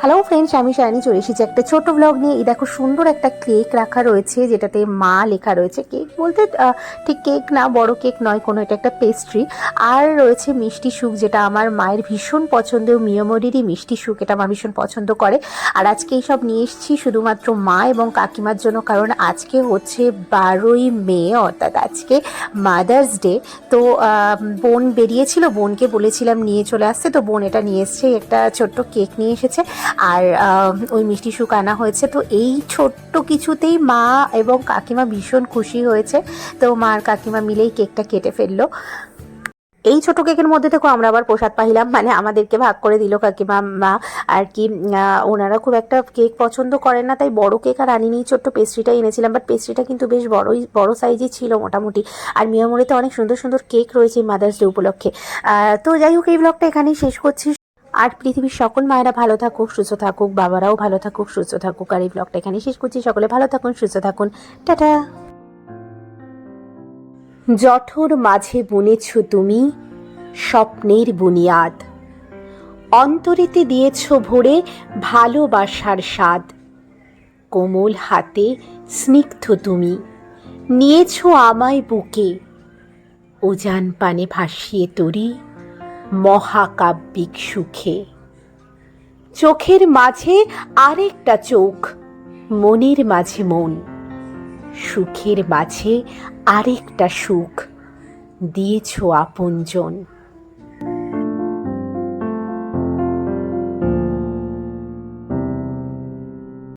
Hello friends আমি শায়নি চলে এসেছি একটা ছোট ব্লগ নিয়ে। এই দেখো, সুন্দর একটা কেক রাখা রয়েছে, যেটাতে মা লেখা রয়েছে। কেক বলতে ঠিক কেক না, বড় কেক নয়, কোনো, এটা একটা পেস্ট্রি আর রয়েছে মিষ্টি সুখ, যেটা আমার মায়ের ভীষণ পছন্দের, মিয়মরিরই মিষ্টি সুখ, এটা আমার ভীষণ পছন্দ করে। আর আজকে এইসব নিয়ে এসেছি শুধুমাত্র মা এবং কাকিমার জন্য, কারণ আজকে হচ্ছে বারোই মে, অর্থাৎ আজকে মাদার্স ডে তো বোন বেরিয়েছিল, বোনকে বলেছিলাম নিয়ে চলে আসতে, তো বোন এটা নিয়ে এসছে, একটা ছোট্ট কেক নিয়ে এসেছে। আর ওই মিষ্টি সুখ আনা হয়েছে। তো এই ছোট্ট কিছুতেই মা এবং কাকিমা ভীষণ খুশি হয়েছে। তো মা আর কাকিমা মিলেই কেকটা কেটে ফেলল। এই ছোট কেকের মধ্যে থেকে আমরা আবার প্রসাদ পাইলাম মানে আমাদেরকে ভাগ করে দিল কাকিমা, মা। আর কি ওনারা খুব একটা কেক পছন্দ করেন না, তাই বড় কেক আর আনিনি ছোট্ট পেস্ট্রিটাই এনেছিলাম। বাট পেস্ট্রিটা কিন্তু বেশ বড়ই, বড় সাইজই ছিল মোটামুটি। আর মিয়ামুড়িতে অনেক সুন্দর সুন্দর কেক রয়েছে মাদার্স ডে উপলক্ষে। তো যাই হোক, এই ব্লগটা এখানেই শেষ করছি। আর পৃথিবীর সকল মায়েরা ভালো থাকুক, সুস্থ থাকুক, বাবারাও ভালো থাকুক, সুস্থ থাকুক। আর এই ব্লগটা এখানে শেষ করছি। সকলে ভালো থাকুন, সুস্থ থাকুন। টাটা। জঠর মাঝে বুনেছ তুমি স্বপ্নের বুনিয়াদ। অন্তরেতে দিয়েছ ভরে ভালোবাসার স্বাদ। কোমল হাতে স্নিগ্ধ তুমি। নিয়েছ আমায় বুকে। উজান পানে ভাসিয়ে তরি। মহাকাব্যিক সুখে। চোখের মাঝে আরেকটা চোখ, মনের মাঝে মন। সুখের মাঝে আরেকটা সুখ, দিয়েছ আপনজন।